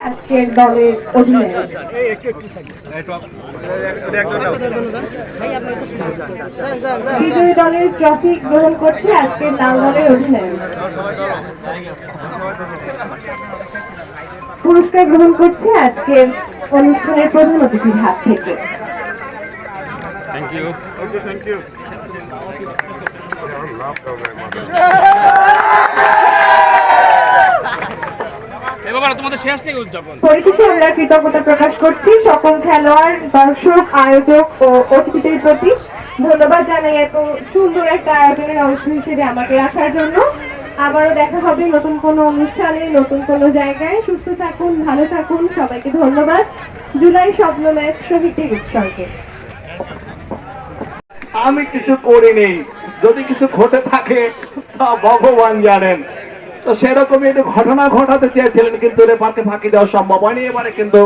আজকের দলের বিজয়ী দলের ট্রফি গ্রহণ করছে আজকের লাল দলের অধিনায়ক পুরস্কার গ্রহণ করছে আজকের অনুষ্ঠানের প্রধান অতিথির হাত থেকে। Thank you. Okay, thank you. তোমাদের শেষ থেকে উদযাপন। পরিশেষে আমরা কৃতজ্ঞতা প্রকাশ করছি। সকল খেলোয়াড় দর্শক আয়োজক ও অতিথিদের প্রতি ধন্যবাদ জানাই এত সুন্দর একটা আয়োজনের অংশ হিসেবে আমাকে রাখার জন্য। আবারও দেখা হবে নতুন কোনো অনুষ্ঠানে নতুন কোনো জায়গায়। সুস্থ থাকুন ভালো থাকুন সবাইকে ধন্যবাদ। জুলাই স্বপ্ন ম্যাচ শহীদ উৎসর্গে। আমি কিছু করিনি। যদি কিছু ঘটে থাকে তা ভগবান জানেন। তো সেরকমই একটু ঘটনা ঘটাতে চেয়েছিলেন, কিন্তু এর ফাঁকে দেওয়া সম্ভব হয়নি এবারে কিন্তু।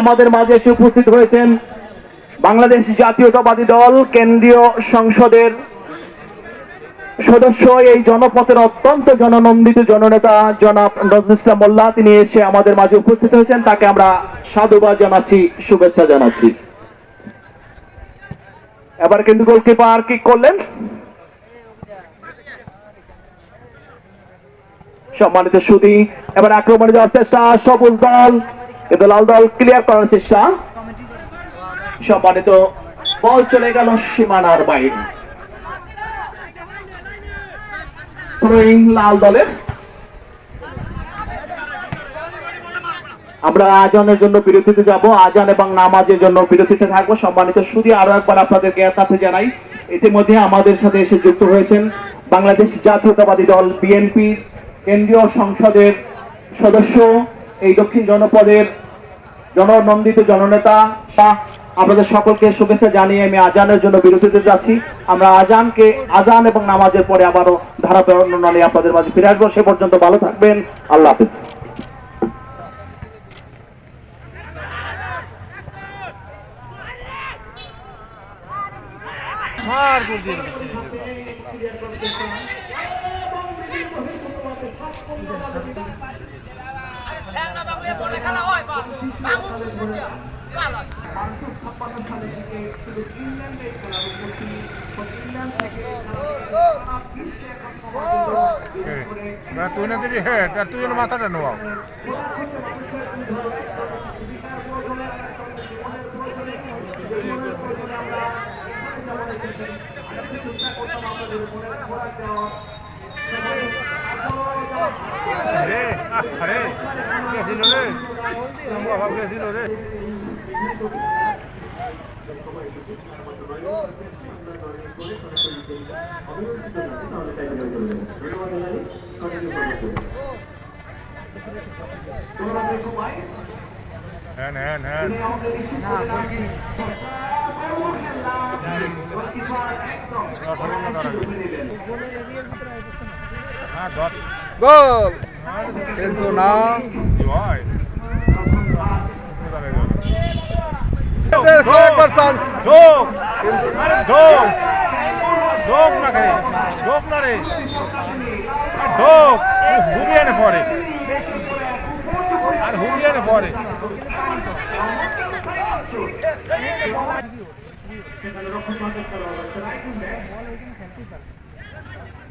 আমাদের মাঝে এসে উপস্থিত হয়েছেন বাংলাদেশ জাতীয়তাবাদী দল, কেন্দ্রীয় সংসদের সদস্য, এই জনপথের অত্যন্ত জননন্দিত জননেতা জনাব ইসলাম মোল্লা। তিনি এসে আমাদের মাঝে উপস্থিত হয়েছেন। তাকে আমরা সাধুবাদ জানাচ্ছি, শুভেচ্ছা জানাচ্ছি। এবার কিন্তু গোলকিপার কি করলেন। সম্মানিত সুদী এবার আক্রমণে যাওয়ার চেষ্টা, সবুজ দল, কিন্তু লাল দল ক্লিয়ার করার চেষ্টা। সম্মানিত বল চলে গেল সীমানার বাইরে। লাল দলের আমরা আজানের জন্য বিরতিতে যাব। আজান এবং নামাজের জন্য বিরতিতে থাকব। সম্মানিত শুধু আরও একবার আপনাদেরকে জ্ঞাতার্থে জানাই, ইতিমধ্যে আমাদের সাথে এসে যুক্ত হয়েছেন বাংলাদেশ জাতীয়তাবাদী দল, বিএনপি, কেন্দ্রীয় সংসদের সদস্য, এই দক্ষিণ জনপদের জননন্দিত জননেতা। শাহ আপনাদের সকলকে শুভেচ্ছা জানিয়ে আমি আজানের জন্য বিরতিতে যাচ্ছি। আমরা আজানকে, আজান এবং নামাজের পরে আবারও ধারা নিয়ে আপনাদের মাঝে ফিরে আসব। সে পর্যন্ত ভালো থাকবেন। আল্লাহ হাফিজ। আর দিন ঠ্যাংরা বাংলা খেলা হয় বা তুই না দিদি আর তুই মাথাটা নোয়াও। আরে আরে গেছিল রে। বাবা গেছিল রে। হ্যাঁ হ্যাঁ হ্যাঁ। দশ গোল। কিন্তু না। কি কয়েকবার চান্স ঢোক ঢোক ঢোক না রে। ঢোক না রে। আর ঢোক হুবিয়ানে পড়ে। আর হুবিয়ানে পড়ে।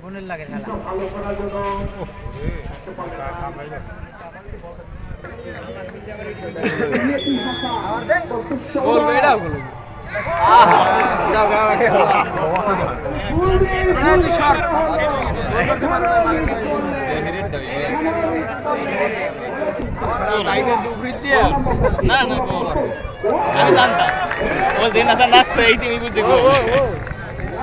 বোনের লাগে গোল না না আমি জানতাম। ও যে নাচা নাচছে এই তুমি বুঝতে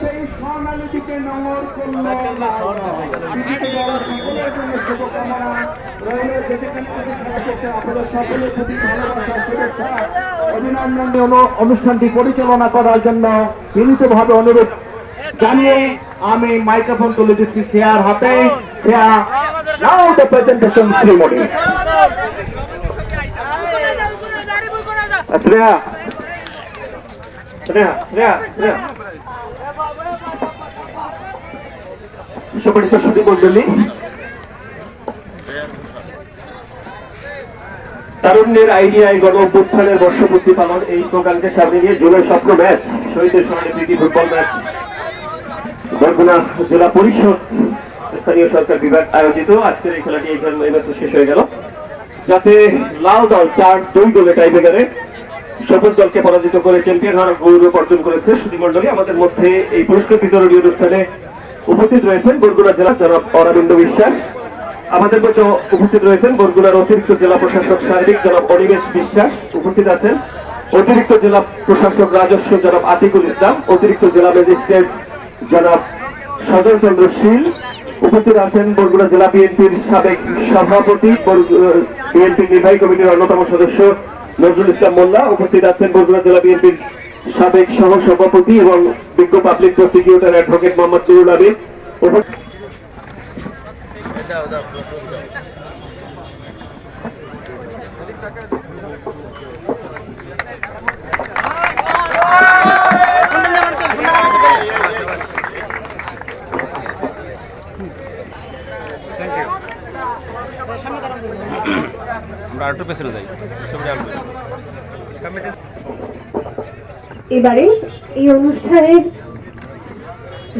সেই স্বর্ণালীটিকে নমর করল। শুভকামনা। রইল যেখানে আপনাদের সকলের প্রতি ভালোবাসা শুভেচ্ছা। অভিনন্দন অনুষ্ঠানটি পরিচালনা করার জন্য বিনীতভাবে অনুরোধ জানিয়ে আমি মাইক্রোফোন তুলে দিচ্ছি শেয়ার হাতে। Shreya now the presentation Shrimoni. Shreya সুপরিচিত সুদী মন্ডলী তারুণ্যের আইডিয়ায় গণ অভ্যুত্থানের বর্ষপূর্তি পালন এই প্রোগ্রামকে সামনে নিয়ে জুলাই স্বপ্ন ম্যাচ, শহীদের স্মরণে প্রীতি ফুটবল ম্যাচ। বরগুনা জেলা পরিষদ, স্থানীয় সরকার বিভাগ আয়োজিত। আজকের এই খেলাটি এই ম্যাচ শেষ হয়ে গেল। যাতে লাল দল চার দুই গোলে টাইব্রেকারে সবুজ দলকে পরাজিত করে চ্যাম্পিয়ন হওয়ার গৌরব অর্জন করেছে সুদী আমাদের মধ্যে এই পুরস্কার বিতরণী অনুষ্ঠানে উপস্থিত রয়েছেন বরগুনা জেলা জনাব অরবিন্দ বিশ্বাস। আমাদের মধ্যে উপস্থিত রয়েছেন বরগুনার অতিরিক্ত জেলা প্রশাসক শারীরিক জনাব অনিমেষ বিশ্বাস। উপস্থিত আছেন অতিরিক্ত জেলা প্রশাসক রাজস্ব জনাব আতিকুল ইসলাম। অতিরিক্ত জেলা ম্যাজিস্ট্রেট জনাব সদর চন্দ্র শীল। উপস্থিত আছেন বরগুনা জেলা বিএনপির সাবেক সভাপতি বিএনপি নির্বাহী কমিটির অন্যতম সদস্য নজরুল ইসলাম মোল্লা উপস্থিত আছেন বগুড়া জেলা বিএনপির সাবেক সহ সভাপতি এবং বিজ্ঞ public prosecutor advocate Mohammad Nurul Abid আমরা আরেকটু পেছনে যাই। এবারে এই অনুষ্ঠানের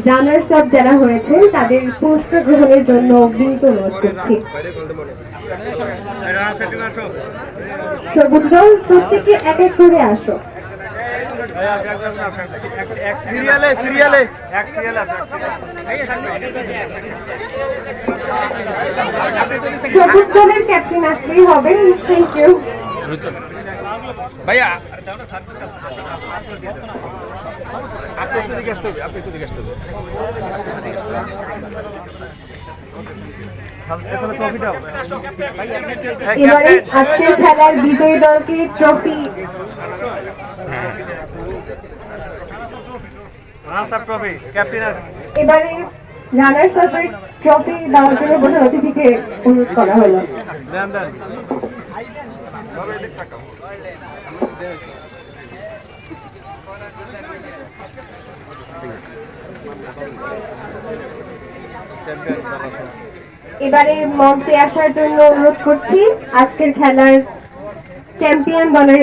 রানার্স আপ যারা হয়েছে তাদের পুরস্কার গ্রহণের জন্য বিনীত অনুরোধ করছি। সবুজ দল প্রত্যেকে এক এক করে আসো। সিরিয়ালে সিরিয়ালে। সবুজ দলের ক্যাপ্টেন আসলেই হবে থ্যাংক ইউ ভাইয়া আপনি একটু দিকে আসতে হবে আপনি একটু দিকে আসতে হবে। এবারে আজকের খেলার বিজয়ী দলকে ট্রফি এবারে রানার্স আপের ট্রফি দেওয়ার জন্য প্রধান অতিথিকে অনুরোধ করা হলো। এবারে মঞ্চে আসার জন্য অনুরোধ করছি। আজকের খেলার চ্যাম্পিয়ন দলের